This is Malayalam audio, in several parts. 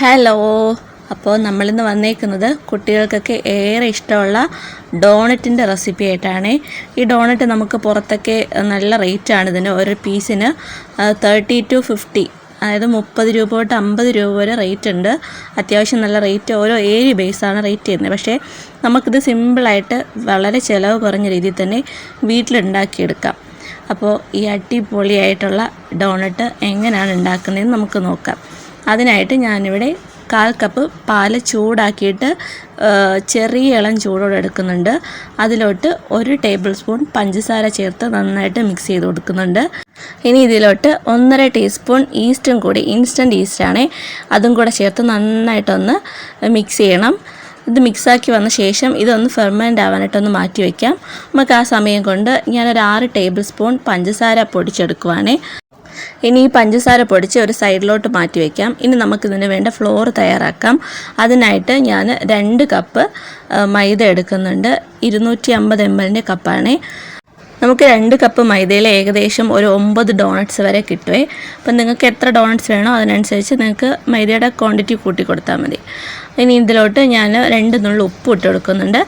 ഹലോ അപ്പോൾ നമ്മളിന്ന് വന്നേക്കുന്നത് കുട്ടികൾക്കൊക്കെ ഏറെ ഇഷ്ടമുള്ള ഡോണറ്റിന്റെ റെസിപ്പി ആയിട്ടാണ്. ഈ ഡോണറ്റ് നമുക്ക് പുറത്തൊക്കെ നല്ല റേറ്റാണ് ഇതിന്. ഒരു പീസിന് തേർട്ടി ടു ഫിഫ്റ്റി അതായത് മുപ്പത് രൂപ തൊട്ട് അമ്പത് രൂപ വരെ റേറ്റ് ഉണ്ട്. അത്യാവശ്യം നല്ല റേറ്റ് ഓരോ ഏരിയ ബേസാണ് റേറ്റ് ചെയ്യുന്നത്. പക്ഷേ നമുക്കിത് സിമ്പിളായിട്ട് വളരെ ചിലവ് കുറഞ്ഞ രീതിയിൽ തന്നെ വീട്ടിലുണ്ടാക്കിയെടുക്കാം. അപ്പോൾ ഈ അടിപൊളിയായിട്ടുള്ള ഡോണറ്റ് എങ്ങനെയാണ് ഉണ്ടാക്കുന്നതെന്ന് നമുക്ക് നോക്കാം. അതിനായിട്ട് ഞാനിവിടെ കാൽ കപ്പ് പാൽ ചൂടാക്കിയിട്ട് ചെറിയ ഇളം ചൂടോടെ എടുക്കുന്നുണ്ട്. അതിലോട്ട് ഒരു ടേബിൾ സ്പൂൺ പഞ്ചസാര ചേർത്ത് നന്നായിട്ട് മിക്സ് ചെയ്ത് കൊടുക്കുന്നുണ്ട്. ഇനി ഇതിലോട്ട് ഒന്നര ടീസ്പൂൺ ഈസ്റ്റും കൂടി ഇൻസ്റ്റന്റ് ഈസ്റ്റാണേ അതും കൂടെ ചേർത്ത് നന്നായിട്ടൊന്ന് മിക്സ് ചെയ്യണം. ഇത് മിക്സാക്കി വന്ന ശേഷം ഇതൊന്ന് ഫെർമെന്റ് ആവാനായിട്ടൊന്ന് മാറ്റി വയ്ക്കാം. നമുക്ക് ആ സമയം കൊണ്ട് ഞാനൊരു ആറ് ടേബിൾ സ്പൂൺ പഞ്ചസാര പൊടിച്ചെടുക്കുവാണേ. ഇനി ഈ പഞ്ചസാര പൊടിച്ച് ഒരു സൈഡിലോട്ട് മാറ്റി വയ്ക്കാം ഇനി നമുക്കിതിന് വേണ്ട ഫ്ലോർ തയ്യാറാക്കാം. അതിനായിട്ട് ഞാൻ രണ്ട് കപ്പ് മൈദ എടുക്കുന്നുണ്ട്. ഇരുന്നൂറ്റി അമ്പത് എം എല്ലിന്റെ കപ്പാണേ നമുക്ക് രണ്ട് കപ്പ് മൈദയിൽ ഏകദേശം ഒരു ഒമ്പത് ഡോണറ്റ്സ് വരെ കിട്ടുവേ. അപ്പം നിങ്ങൾക്ക് എത്ര ഡോണറ്റ്സ് വേണോ അതിനനുസരിച്ച് നിങ്ങൾക്ക് മൈദയുടെ ക്വാണ്ടിറ്റി കൂട്ടി കൊടുത്താൽ മതി. ഇനി ഇതിലോട്ട് ഞാൻ രണ്ട് നുള്ളി ഉപ്പ് ഇട്ട് കൊടുക്കുന്നുണ്ട്.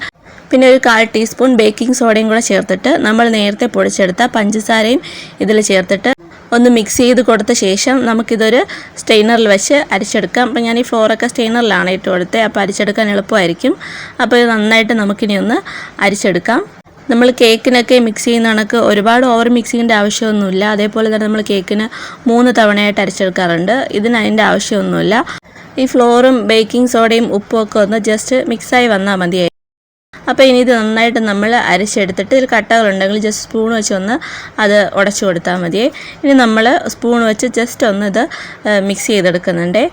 പിന്നെ ഒരു കാൽ ടീസ്പൂൺ ബേക്കിംഗ് സോഡയും കൂടെ ചേർത്തിട്ട് നമ്മൾ നേരത്തെ പൊടിച്ചെടുത്ത പഞ്ചസാരയും ഇതിൽ ചേർത്തിട്ട് ഒന്ന് മിക്സ് ചെയ്ത് കൊടുത്ത ശേഷം നമുക്കിതൊരു സ്റ്റെയിനറിൽ വെച്ച് അരിച്ചെടുക്കാം. അപ്പോൾ ഞാൻ ഈ ഫ്ലോറൊക്കെ സ്റ്റെയിനറിലാണ് ഇട്ട് കൊടുത്തത് അപ്പോൾ അരിച്ചെടുക്കാൻ എളുപ്പമായിരിക്കും. അപ്പോൾ ഇത് നന്നായിട്ട് നമുക്കിനി ഒന്ന് അരിച്ചെടുക്കാം. നമ്മൾ കേക്കിനൊക്കെ മിക്സ് ചെയ്യുന്ന കണക്ക് ഒരുപാട് ഓവർ മിക്സിങ്ങിന്റെ ആവശ്യമൊന്നുമില്ല. അതേപോലെ തന്നെ നമ്മൾ കേക്കിന് മൂന്ന് തവണയായിട്ട് അരിച്ചെടുക്കാറുണ്ട്. ഇതിന് അതിന്റെ ആവശ്യമൊന്നുമില്ല. ഈ ഫ്ലോറും ബേക്കിംഗ് സോഡയും ഉപ്പും ഒക്കെ ഒന്ന് ജസ്റ്റ് മിക്സായി വന്നാൽ മതിയായി. അപ്പോൾ ഇനി ഇത് നന്നായിട്ട് നമ്മൾ അരച്ചെടുത്തിട്ട് ഇതിൽ കട്ടകളുണ്ടെങ്കിൽ ജസ്റ്റ് സ്പൂൺ വെച്ച് ഒന്ന് അത് ഉടച്ചു കൊടുത്താൽ മതിയേ. ഇനി നമ്മൾ സ്പൂൺ വെച്ച് ജസ്റ്റ് ഒന്ന് ഇത് മിക്സ് ചെയ്തെടുക്കുന്നുണ്ടേ.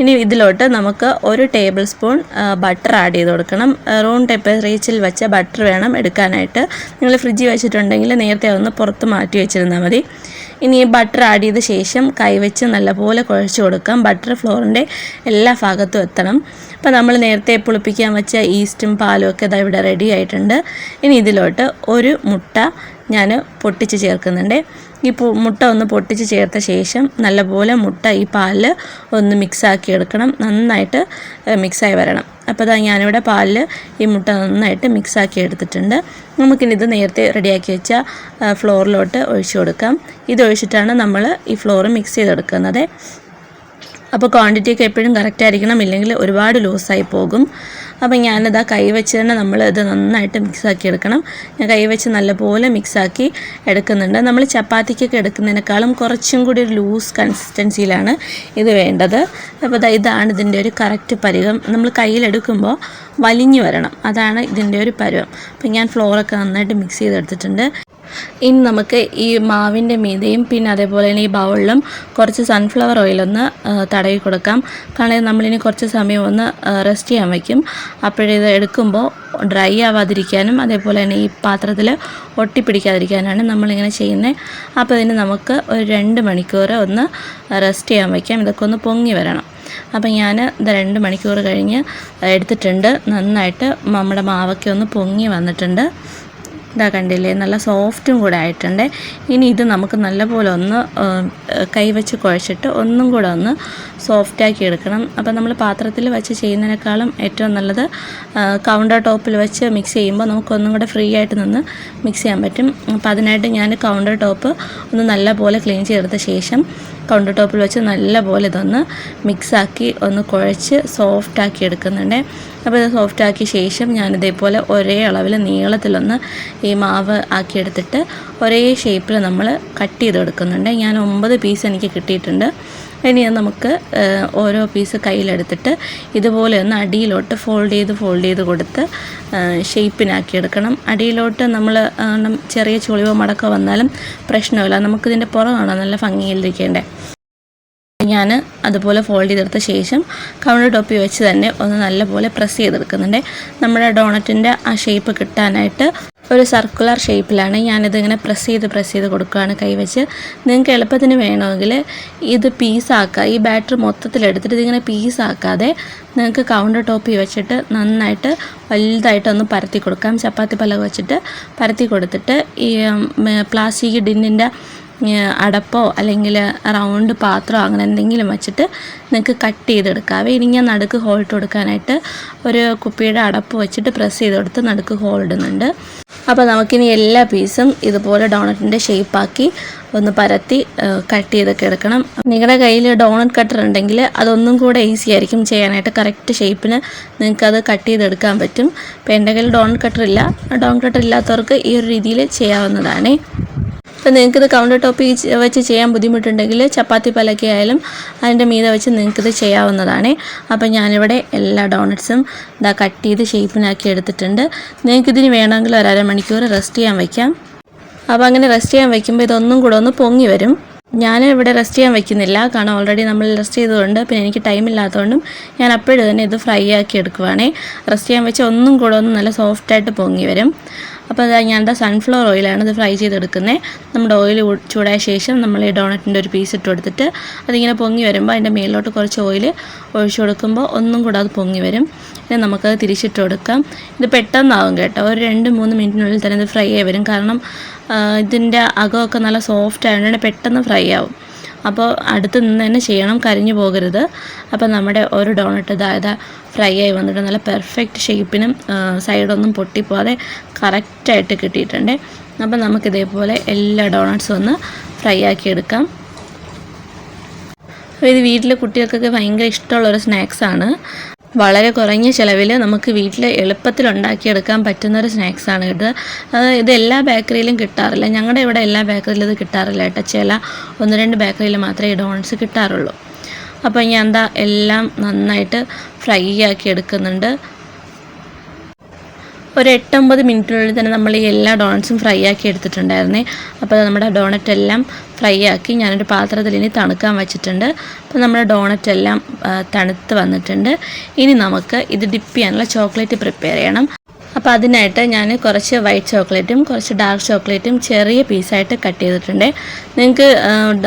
ഇനി ഇതിലോട്ട് നമുക്ക് ഒരു ടേബിൾ സ്പൂൺ ബട്ടർ ആഡ് ചെയ്ത് കൊടുക്കണം. റൂം ടെമ്പറേച്ചറിൽ വെച്ച ബട്ടർ വേണം എടുക്കാനായിട്ട്. നിങ്ങൾ ഫ്രിഡ്ജിൽ വെച്ചിട്ടുണ്ടെങ്കിൽ നേരത്തെ ഒന്ന് പുറത്ത് മാറ്റി വെച്ചിരുന്നാൽ മതി. ഇനി ഈ ബട്ടർ ആഡ് ചെയ്ത ശേഷം കൈവച്ച് നല്ലപോലെ കുഴച്ച് കൊടുക്കാം. ബട്ടർ ഫ്ലോറിന്റെ എല്ലാ ഭാഗത്തും എത്തണം. അപ്പോൾ നമ്മൾ നേരത്തെ പുളിപ്പിക്കാൻ വെച്ച ഈസ്റ്റും പാലും ഒക്കെ ഇതാ ഇവിടെ റെഡി ആയിട്ടുണ്ട്. ഇനി ഇതിലോട്ട് ഒരു മുട്ട ഞാൻ പൊട്ടിച്ച് ചേർക്കുന്നുണ്ട്. ഈ മുട്ട ഒന്ന് പൊട്ടിച്ച് ചേർത്ത ശേഷം നല്ലപോലെ മുട്ട ഈ പാലിൽ ഒന്ന് മിക്സാക്കി എടുക്കണം. നന്നായിട്ട് മിക്സായി വരണം. അപ്പോൾ ഇതാ ഞാനിവിടെ പാലിൽ ഈ മുട്ട നന്നായിട്ട് മിക്സാക്കി എടുത്തിട്ടുണ്ട്. നമുക്കിനി ഇത് നേരത്തെ റെഡിയാക്കി വെച്ച ഫ്ലോറിലോട്ട് ഒഴിച്ചു കൊടുക്കാം. ഇത് ഒഴിച്ചിട്ടാണ് നമ്മൾ ഈ ഫ്ലോർ മിക്സ് ചെയ്തെടുക്കുന്നത്. അപ്പോൾ ക്വാണ്ടിറ്റി ഒക്കെ എപ്പോഴും കറക്റ്റ് ആയിരിക്കണം ഇല്ലെങ്കിൽ ഒരുപാട് ലൂസായി പോകും. അപ്പോൾ ഞാനിതാ കൈ വെച്ച് തന്നെ നമ്മൾ ഇത് നന്നായിട്ട് മിക്സാക്കി എടുക്കണം. ഞാൻ കൈ വെച്ച് നല്ലപോലെ മിക്സാക്കി എടുക്കുന്നുണ്ട്. നമ്മൾ ചപ്പാത്തിക്കൊക്കെ എടുക്കുന്നതിനേക്കാളും കുറച്ചും കൂടി ഒരു ലൂസ് കൺസിസ്റ്റൻസിയിലാണ് ഇത് വേണ്ടത്. അപ്പോൾ ഇതാണ് ഇതിന്റെ ഒരു കറക്റ്റ് പരുവം. നമ്മൾ കയ്യിലെടുക്കുമ്പോൾ വലിഞ്ഞു വരണം. അതാണ് ഇതിന്റെ ഒരു പരുവം. അപ്പോൾ ഞാൻ ഫ്ലോറൊക്കെ നന്നായിട്ട് മിക്സ് ചെയ്തെടുത്തിട്ടുണ്ട്. ഇനി നമുക്ക് ഈ മാവിന്റെ മീതയും പിന്നെ അതേപോലെ തന്നെ ഈ ബൗളിലും കുറച്ച് സൺഫ്ലവർ ഓയിലൊന്ന് തടവി കൊടുക്കാം. കാരണം നമ്മളിനി കുറച്ച് സമയം ഒന്ന് റെസ്റ്റ് ചെയ്യാൻ വയ്ക്കും. അപ്പോഴിത് എടുക്കുമ്പോൾ ഡ്രൈ ആവാതിരിക്കാനും അതേപോലെ തന്നെ ഈ പാത്രത്തിൽ ഒട്ടിപ്പിടിക്കാതിരിക്കാനാണ് നമ്മളിങ്ങനെ ചെയ്യുന്നത് അപ്പോൾ ഇതിന് നമുക്ക് ഒരു രണ്ട് മണിക്കൂർ ഒന്ന് റെസ്റ്റ് ചെയ്യാൻ വയ്ക്കാം. ഇതൊക്കെ ഒന്ന് പൊങ്ങി വരണം. അപ്പം ഞാൻ ഇത് രണ്ട് മണിക്കൂർ കഴിഞ്ഞ് എടുത്തിട്ടുണ്ട്. നന്നായിട്ട് നമ്മുടെ മാവൊക്കെ ഒന്ന് പൊങ്ങി വന്നിട്ടുണ്ട്. ഇതാ കണ്ടില്ലേ? നല്ല സോഫ്റ്റും കൂടെ ആയിട്ടുണ്ട്. ഇനി ഇത് നമുക്ക് നല്ലപോലെ ഒന്ന് കൈവച്ച് കുഴച്ചിട്ട് ഒന്നും കൂടെ ഒന്ന് സോഫ്റ്റാക്കി എടുക്കണം. അപ്പോൾ നമ്മൾ പാത്രത്തിൽ വെച്ച് ചെയ്യുന്നതിനേക്കാളും ഏറ്റവും നല്ലത് കൗണ്ടർ ടോപ്പിൽ വെച്ച് മിക്സ് ചെയ്യുമ്പോൾ നമുക്കൊന്നും കൂടെ ഫ്രീ ആയിട്ട് നിന്ന് മിക്സ് ചെയ്യാൻ പറ്റും. അപ്പോൾ അതിനായിട്ട് ഞാൻ കൗണ്ടർ ടോപ്പ് ഒന്ന് നല്ലപോലെ ക്ലീൻ ചെയ്തെടുത്ത ശേഷം കൗണ്ടർ ടോപ്പിൽ വെച്ച് നല്ലപോലെ ഇതൊന്ന് മിക്സാക്കി ഒന്ന് കുഴച്ച് സോഫ്റ്റാക്കി എടുക്കുന്നുണ്ട്. അപ്പോൾ ഇത് സോഫ്റ്റാക്കിയ ശേഷം ഞാനിതേപോലെ ഒരേ അളവിൽ നീളത്തിലൊന്ന് ഈ മാവ് ആക്കിയെടുത്തിട്ട് ഒരേ ഷേപ്പിൽ നമ്മൾ കട്ട് ചെയ്ത് എടുക്കുന്നുണ്ട് ഞാൻ ഒമ്പത് പീസ് എനിക്ക് കിട്ടിയിട്ടുണ്ട്. ഇനി നമുക്ക് ഓരോ പീസ് കയ്യിലെടുത്തിട്ട് ഇതുപോലെ ഒന്ന് അടിയിലോട്ട് ഫോൾഡ് ചെയ്ത് ഫോൾഡ് ചെയ്ത് കൊടുത്ത് ഷേപ്പിനാക്കി എടുക്കണം. അടിയിലോട്ട് നമ്മൾ ചെറിയ ചുളിവോ മടക്കോ വന്നാലും പ്രശ്നമില്ല. നമുക്കിതിന്റെ പുറമാണ് നല്ല ഭംഗിയിലിരിക്കേണ്ടേ? ഞാൻ അതുപോലെ ഫോൾഡ് ചെയ്തെടുത്ത ശേഷം കൗണ്ടർ ടോപ്പി വെച്ച് തന്നെ ഒന്ന് നല്ലപോലെ പ്രസ് ചെയ്തെടുക്കുന്നുണ്ട്. നമ്മുടെ ഡോണറ്റിന്റെ ആ ഷേപ്പ് കിട്ടാനായിട്ട് ഒരു സർക്കുലർ ഷേപ്പിലാണ് ഞാനിതിങ്ങനെ പ്രസ് ചെയ്ത് പ്രസ് ചെയ്ത് കൊടുക്കുകയാണ് കൈവച്ച് നിങ്ങൾക്ക് എളുപ്പത്തിന് വേണമെങ്കിൽ ഇത് പീസാക്കുക ഈ ബാറ്ററി മൊത്തത്തിലെടുത്തിട്ട് ഇതിങ്ങനെ പീസാക്കാതെ നിങ്ങൾക്ക് കൗണ്ടർ ടോപ്പിൽ വെച്ചിട്ട് നന്നായിട്ട് വലുതായിട്ടൊന്ന് പരത്തി കൊടുക്കാം. ചപ്പാത്തി പലക വെച്ചിട്ട് പരത്തി കൊടുത്തിട്ട് ഈ പ്ലാസ്റ്റിക് ഡിന്നിന്റെ അടപ്പോ അല്ലെങ്കിൽ റൗണ്ട് പാത്രമോ അങ്ങനെ എന്തെങ്കിലും വെച്ചിട്ട് നിങ്ങൾക്ക് കട്ട് ചെയ്തെടുക്കാവേ ഇനി ഞാൻ നടുക്ക് ഹോൾട്ട് കൊടുക്കാനായിട്ട് ഒരു കുപ്പിയുടെ അടപ്പ് വെച്ചിട്ട് പ്രസ് ചെയ്ത് കൊടുത്ത് നടുക്ക് ഹോൾഡ് ഇടുന്നുണ്ട്. അപ്പോൾ നമുക്കിനി എല്ലാ പീസും ഇതുപോലെ ഡോണറ്റിന്റെ ഷേപ്പാക്കി ഒന്ന് പരത്തി കട്ട് ചെയ്തൊക്കെ എടുക്കണം. നിങ്ങളുടെ കയ്യിൽ ഡോണറ്റ് കട്ടർ ഉണ്ടെങ്കിൽ അതൊന്നും കൂടെ ഈസി ആയിരിക്കും. ചെയ്യാനായിട്ട് കറക്റ്റ് ഷേപ്പിന് നിങ്ങൾക്കത് കട്ട് ചെയ്തെടുക്കാൻ പറ്റും. അപ്പോൾ എന്റെ കയ്യിൽ ഡോണറ്റ് കട്ടർ ഇല്ല. ഡോണറ്റ് കട്ടർ ഇല്ലാത്തവർക്ക് ഈ ഒരു രീതിയിൽ ചെയ്യാവുന്നതാണ്. അപ്പോൾ നിങ്ങൾക്കിത് കൗണ്ടർ ടോപ്പിൽ വെച്ച് ചെയ്യാൻ ബുദ്ധിമുട്ടുണ്ടെങ്കിൽ ചപ്പാത്തി പലക്കെ ആയാലും അതിന്റെ മീതെ വെച്ച് നിങ്ങൾക്കിത് ചെയ്യാവുന്നതാണ്. അപ്പോൾ ഞാനിവിടെ എല്ലാ ഡോണറ്റ്സും ഇതാ കട്ട് ചെയ്ത് ഷേപ്പിനാക്കി എടുത്തിട്ടുണ്ട്. നിങ്ങൾക്കിതിന് വേണമെങ്കിൽ ഒരര മണിക്കൂർ റെസ്റ്റ് ചെയ്യാൻ വയ്ക്കാം അപ്പോൾ അങ്ങനെ റെസ്റ്റ് ചെയ്യാൻ വയ്ക്കുമ്പോൾ ഇതൊന്നും കൂടെ ഒന്ന് പൊങ്ങി വരും. ഞാൻ ഇവിടെ റെസ്റ്റ് ചെയ്യാൻ വെക്കുന്നില്ല. കാരണം ഓൾറെഡി നമ്മൾ റെസ്റ്റ് ചെയ്തുകൊണ്ട് പിന്നെ എനിക്ക് ടൈം ഇല്ലാത്തതുകൊണ്ടും ഞാൻ അപ്പോഴും തന്നെ ഇത് ഫ്രൈ ആക്കി എടുക്കുവാണേ. റെസ്റ്റ് ചെയ്യാൻ വെച്ചാൽ ഒന്നും കൂടെ ഒന്ന് നല്ല സോഫ്റ്റായിട്ട് പൊങ്ങി വരും. അപ്പോൾ അതാ ഞാനിത് സൺഫ്ലവർ ഓയിലാണ് ഇത് ഫ്രൈ ചെയ്തെടുക്കുന്നത് നമ്മുടെ ഓയിൽ ചൂടായ ശേഷം നമ്മൾ ഈ ഡോണറ്റിന്റെ ഒരു പീസ് ഇട്ട് കൊടുത്തിട്ട് അതിങ്ങനെ പൊങ്ങി വരുമ്പോൾ അതിന്റെ മേലോട്ട് കുറച്ച് ഓയിൽ ഒഴിച്ചു കൊടുക്കുമ്പോൾ ഒന്നും കൂടെ അത് പൊങ്ങി വരും. ഇനി നമുക്കത് തിരിച്ചിട്ട് കൊടുക്കാം. ഇത് പെട്ടെന്നാവും കേട്ടോ. ഒരു രണ്ട് മൂന്ന് മിനിറ്റിനുള്ളിൽ തന്നെ ഇത് ഫ്രൈ ആയി വരും. കാരണം ഇതിന്റെ അകമൊക്കെ നല്ല സോഫ്റ്റ് ആയതുകൊണ്ട് പെട്ടെന്ന് ഫ്രൈ ആവും. അപ്പോൾ അടുത്ത് നിന്ന് തന്നെ ചെയ്യണം കരിഞ്ഞു പോകരുത്. അപ്പോൾ നമ്മുടെ ഒരു ഡോണട്ട് ഇതായത് ഫ്രൈ ആയി വന്നിട്ട് നല്ല പെർഫെക്റ്റ് ഷേപ്പിനും സൈഡൊന്നും പൊട്ടിപ്പോവാതെ കറക്റ്റായിട്ട് കിട്ടിയിട്ടുണ്ട്. അപ്പോൾ നമുക്കിതേപോലെ എല്ലാ ഡോണട്ട്സും ഒന്ന് ഫ്രൈ ആക്കി എടുക്കാം. അപ്പോൾ ഇത് വീട്ടിലെ കുട്ടികൾക്കൊക്കെ ഭയങ്കര ഇഷ്ടമുള്ളൊരു സ്നാക്സാണ് വളരെ കുറഞ്ഞ ചിലവിൽ നമുക്ക് വീട്ടിൽ എളുപ്പത്തിൽ ഉണ്ടാക്കിയെടുക്കാൻ പറ്റുന്നൊരു സ്നാക്സാണ് ഇത്. ഇത് എല്ലാ ബേക്കറിയിലും കിട്ടാറില്ല. ഞങ്ങളുടെ ഇവിടെ എല്ലാ ബേക്കറിയിലും ഇത് കിട്ടാറില്ല കേട്ടോ. ചില ഒന്ന് രണ്ട് ബേക്കറിയിൽ മാത്രമേ ഈ ഡോണറ്റ്സ് കിട്ടാറുള്ളൂ. അപ്പോൾ ഞാൻ എന്താ എല്ലാം നന്നായിട്ട് ഫ്രൈ ആക്കി എടുക്കുന്നുണ്ട്. ഒരു എട്ടൊമ്പത് മിനിറ്റിനുള്ളിൽ തന്നെ നമ്മൾ ഈ എല്ലാ ഡോണറ്റ്സും ഫ്രൈ ആക്കി എടുത്തിട്ടുണ്ടായിരുന്നേ. അപ്പോൾ നമ്മുടെ ഡോണറ്റ് എല്ലാം ഫ്രൈ ആക്കി ഞാനൊരു പാത്രത്തിൽ ഇനി തണുക്കാൻ വെച്ചിട്ടുണ്ട്. അപ്പോൾ നമ്മുടെ ഡോണറ്റ് എല്ലാം തണുത്ത് വന്നിട്ടുണ്ട്. ഇനി നമുക്ക് ഇത് ഡിപ്പ് ചെയ്യാനുള്ള ചോക്ലേറ്റ് പ്രിപ്പയർ ചെയ്യണം. അപ്പോൾ അതിനായിട്ട് ഞാൻ കുറച്ച് വൈറ്റ് ചോക്ലേറ്റും കുറച്ച് ഡാർക്ക് ചോക്ലേറ്റും ചെറിയ പീസായിട്ട് കട്ട് ചെയ്തിട്ടുണ്ട്. നിങ്ങൾക്ക്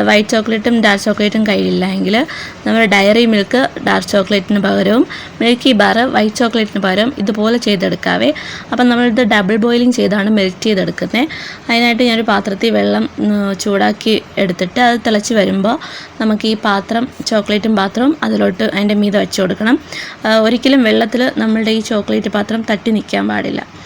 വൈറ്റ് ചോക്ലേറ്റും ഡാർക്ക് ചോക്ലേറ്റും കയ്യിലില്ലെങ്കിൽ നമ്മുടെ ഡയറി മിൽക്ക് ഡാർക്ക് ചോക്ലേറ്റിന് പകരവും മിൽക്കി ബാർ വൈറ്റ് ചോക്ലേറ്റിന് പകരം ഇതുപോലെ ചെയ്തെടുക്കാവേ. അപ്പം നമ്മളിത് ഡബിൾ ബോയിലിംഗ് ചെയ്താണ് മെൽറ്റ് ചെയ്തെടുക്കുന്നത്. അതിനായിട്ട് ഞാനൊരു പാത്രത്തിൽ വെള്ളം ചൂടാക്കി എടുത്തിട്ട് അത് തിളച്ച് വരുമ്പോൾ നമുക്ക് ഈ പാത്രം ചോക്ലേറ്റും പാത്രവും അതിലോട്ട് അതിന്റെ മീതെ വെച്ച് കൊടുക്കണം. ഒരിക്കലും വെള്ളത്തിൽ നമ്മളുടെ ഈ ചോക്ലേറ്റ് പാത്രം തട്ടി നിൽക്കാൻ പാടില്ല. Adelante.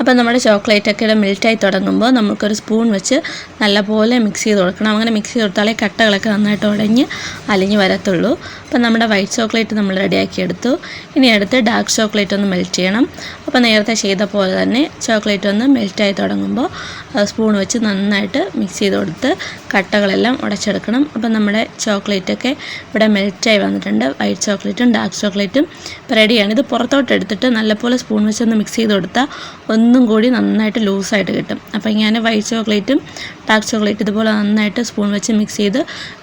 അപ്പോൾ നമ്മുടെ ചോക്ലേറ്റൊക്കെ മെൽറ്റായി തുടങ്ങുമ്പോൾ നമുക്കൊരു സ്പൂൺ വെച്ച് നല്ലപോലെ മിക്സ് ചെയ്ത് കൊടുക്കണം. അങ്ങനെ മിക്സ് ചെയ്ത് കൊടുത്താലേ കട്ടകളൊക്കെ നന്നായിട്ട് ഉടഞ്ഞ് അലിഞ്ഞ് വരത്തുള്ളൂ. അപ്പോൾ നമ്മുടെ വൈറ്റ് ചോക്ലേറ്റ് നമ്മൾ റെഡിയാക്കി എടുത്തു. ഇനി അടുത്ത് ഡാർക്ക് ചോക്ലേറ്റ് ഒന്ന് മെൽറ്റ് ചെയ്യണം. അപ്പോൾ നേരത്തെ ചെയ്ത പോലെ തന്നെ ചോക്ലേറ്റ് ഒന്ന് മെൽറ്റായി തുടങ്ങുമ്പോൾ സ്പൂൺ വെച്ച് നന്നായിട്ട് മിക്സ് ചെയ്ത് കൊടുത്ത് കട്ടകളെല്ലാം ഉടച്ചെടുക്കണം. അപ്പോൾ നമ്മുടെ ചോക്ലേറ്റൊക്കെ ഇവിടെ മെൽറ്റായി വന്നിട്ടുണ്ട്. വൈറ്റ് ചോക്ലേറ്റും ഡാർക്ക് ചോക്ലേറ്റും റെഡിയാണ്. ഇത് പുറത്തോട്ട് എടുത്തിട്ട് നല്ലപോലെ സ്പൂൺ വെച്ച് ഒന്ന് മിക്സ് ചെയ്ത് കൊടുത്താൽ ഒന്നും കൂടി നന്നായിട്ട് ലൂസായിട്ട് കിട്ടും. അപ്പോൾ ഞാൻ വൈറ്റ് ചോക്ലേറ്റും ഡാർക്ക് ചോക്ലേറ്റ് ഇതുപോലെ നന്നായിട്ട് സ്പൂൺ വെച്ച് മിക്സ് ചെയ്ത്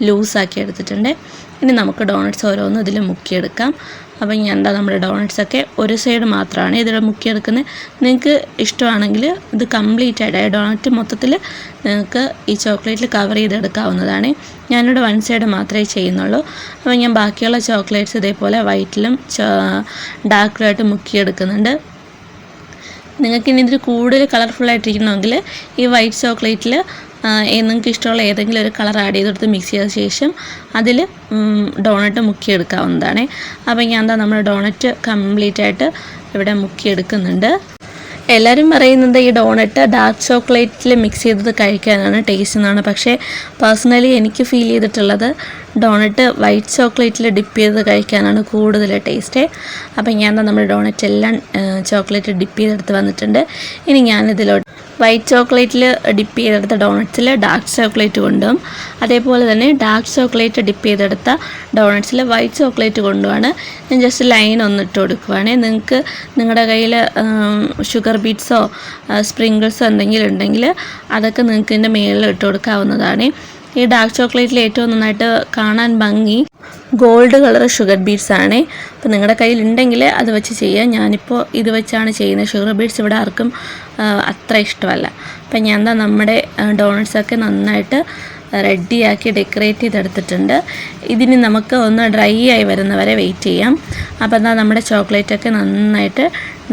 ലൂസാക്കി എടുത്തിട്ടുണ്ട്. ഇനി നമുക്ക് ഡോണറ്റ്സ് ഓരോന്നും ഇതിൽ മുക്കിയെടുക്കാം. അപ്പോൾ ഞാൻ എന്താ നമ്മുടെ ഡോണറ്റ്സ് ഒക്കെ ഒരു സൈഡ് മാത്രമാണ് ഇതിൽ മുക്കിയെടുക്കുന്നത് നിങ്ങൾക്ക് ഇഷ്ടമാണെങ്കിൽ ഇത് കംപ്ലീറ്റ് ആയിട്ട് ഡോണറ്റ് മൊത്തത്തിൽ നിങ്ങൾക്ക് ഈ ചോക്ലേറ്റിൽ കവർ ചെയ്തെടുക്കാവുന്നതാണ്. ഞാനിവിടെ വൺ സൈഡ് മാത്രമേ ചെയ്യുന്നുള്ളൂ. അപ്പോൾ ഞാൻ ബാക്കിയുള്ള ചോക്ലേറ്റ്സ് ഇതേപോലെ വൈറ്റിലും ഡാർക്കിലുമായിട്ട് മുക്കിയെടുക്കുന്നുണ്ട്. നിങ്ങൾക്ക് ഇനി ഇതിൽ കൂടുതൽ കളർഫുൾ ആയിട്ടിരിക്കണമെങ്കിൽ ഈ വൈറ്റ് ചോക്ലേറ്റിൽ നിങ്ങൾക്ക് ഇഷ്ടമുള്ള ഏതെങ്കിലും ഒരു കളർ ആഡ് ചെയ്ത് കൊടുത്ത് മിക്സ് ചെയ്ത ശേഷം അതിൽ ഡോണറ്റ് മുക്കിയെടുക്കാവുന്നതാണ്. അപ്പോൾ ഞാൻ എന്താ നമ്മുടെ ഡോണറ്റ് കംപ്ലീറ്റ് ആയിട്ട് ഇവിടെ മുക്കിയെടുക്കുന്നുണ്ട്. എല്ലാവരും പറയുന്നത് ഈ ഡോണട്ട് ഡാർക്ക് ചോക്ലേറ്റിൽ മിക്സ് ചെയ്തത് കഴിക്കാനാണ് ടേസ്റ്റ് എന്നാണ്. പക്ഷേ പേഴ്സണലി എനിക്ക് ഫീൽ ചെയ്തിട്ടുള്ളത് ഡോണട്ട് വൈറ്റ് ചോക്ലേറ്റിൽ ഡിപ്പ് ചെയ്ത് കഴിക്കാനാണ് കൂടുതൽ ടേസ്റ്റ് അപ്പം ഞാൻ നമ്മുടെ ഡോണറ്റ് എല്ലാം ചോക്ലേറ്റ് ഡിപ്പ് ചെയ്തെടുത്ത് വന്നിട്ടുണ്ട്. ഇനി ഞാനിതിലോട്ട് വൈറ്റ് ചോക്ലേറ്റിൽ ഡിപ്പ് ചെയ്തെടുത്ത ഡോണറ്റ്സിൽ ഡാർക്ക് ചോക്ലേറ്റ് കൊണ്ടും അതേപോലെ തന്നെ ഡാർക്ക് ചോക്ലേറ്റ് ഡിപ്പ് ചെയ്തെടുത്ത ഡോണറ്റ്സിൽ വൈറ്റ് ചോക്ലേറ്റ് കൊണ്ടുമാണ്. ഞാൻ ജസ്റ്റ് ലൈൻ ഒന്ന് ഇട്ട് കൊടുക്കുവാണേ. നിങ്ങൾക്ക് നിങ്ങളുടെ കയ്യിൽ ഷുഗർ ബീറ്റ്സോ സ്പ്രിങ്കിൾസോ എന്തെങ്കിലും ഉണ്ടെങ്കിൽ അതൊക്കെ നിങ്ങൾക്ക് ഇതിന്റെ മേളിൽ ഇട്ട് കൊടുക്കാവുന്നതാണ്. ഈ ഡാർക്ക് ചോക്ലേറ്റിൽ ഏറ്റവും നന്നായിട്ട് കാണാൻ ഭംഗി ഗോൾഡ് കളർ ഷുഗർ ബീഡ്സ് ആണ്. അപ്പോൾ നിങ്ങളുടെ കയ്യിൽ ഉണ്ടെങ്കിൽ അത് വെച്ച് ചെയ്യുക. ഞാനിപ്പോൾ ഇത് വെച്ചാണ് ചെയ്യുന്നത്. ഷുഗർ ബീഡ്സ് ഇവിടെ ആർക്കും അത്ര ഇഷ്ടമല്ല. അപ്പം ഞാൻ എന്താ നമ്മുടെ ഡോണറ്റ്സൊക്കെ നന്നായിട്ട് റെഡിയാക്കി ഡെക്കറേറ്റ് ചെയ്തെടുത്തിട്ടുണ്ട്. ഇതിന് നമുക്ക് ഒന്ന് ഡ്രൈ ആയി വരുന്നവരെ വെയിറ്റ് ചെയ്യാം. അപ്പോൾ എന്താ നമ്മുടെ ചോക്ലേറ്റൊക്കെ നന്നായിട്ട്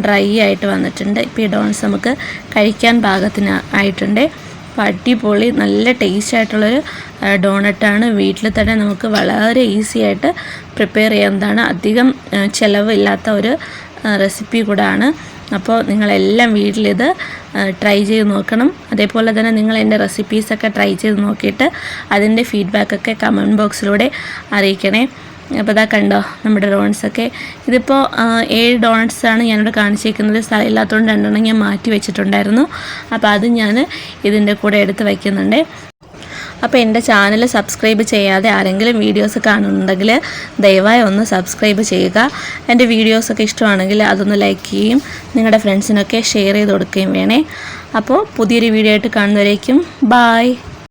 ഡ്രൈ ആയിട്ട് വന്നിട്ടുണ്ട്. ഇപ്പോൾ ഈ ഡോണറ്റ്സ് നമുക്ക് കഴിക്കാൻ പാകത്തിന് ആയിട്ടുണ്ട്. അപ്പോൾ അടിപൊളി നല്ല ടേസ്റ്റ് ആയിട്ടുള്ളൊരു ഡോണട്ടാണ് വീട്ടിൽ തന്നെ നമുക്ക് വളരെ ഈസി ആയിട്ട് പ്രിപ്പയർ ചെയ്യാവുന്നതാണ്. അധികം ചിലവില്ലാത്ത ഒരു റെസിപ്പി കൂടാണ്. അപ്പോൾ നിങ്ങളെല്ലാം വീട്ടിലിത് ട്രൈ ചെയ്ത് നോക്കണം. അതേപോലെ തന്നെ നിങ്ങൾ എന്റെ റെസിപ്പീസൊക്കെ ട്രൈ ചെയ്ത് നോക്കിയിട്ട് അതിന്റെ ഫീഡ്ബാക്കൊക്കെ കമന്റ് ബോക്സിലൂടെ അറിയിക്കണേ. അപ്പോൾ ഇതാ കണ്ടോ നമ്മുടെ ഡോണറ്റ്സൊക്കെ ഇതിപ്പോൾ ഏഴ് ഡോണറ്റ്സ് ആണ് ഞാനിവിടെ കാണിച്ചേക്കുന്നത്. സ്ഥലമില്ലാത്തതുകൊണ്ട് രണ്ടെണ്ണം ഞാൻ മാറ്റി വെച്ചിട്ടുണ്ടായിരുന്നു. അപ്പോൾ അത് ഞാൻ ഇതിന്റെ കൂടെ എടുത്ത് വയ്ക്കുന്നുണ്ട്. അപ്പോൾ എന്റെ ചാനൽ സബ്സ്ക്രൈബ് ചെയ്യാതെ ആരെങ്കിലും വീഡിയോസ് കാണുന്നുണ്ടെങ്കിൽ ദയവായി ഒന്ന് സബ്സ്ക്രൈബ് ചെയ്യുക. എന്റെ വീഡിയോസൊക്കെ ഇഷ്ടമാണെങ്കിൽ അതൊന്ന് ലൈക്ക് ചെയ്യും. നിങ്ങളുടെ ഫ്രണ്ട്സിനൊക്കെ ഷെയർ ചെയ്ത് കൊടുക്കുകയും വേണേ. അപ്പോൾ പുതിയൊരു വീഡിയോ ആയിട്ട് കാണുന്നവരേക്കും ബായ്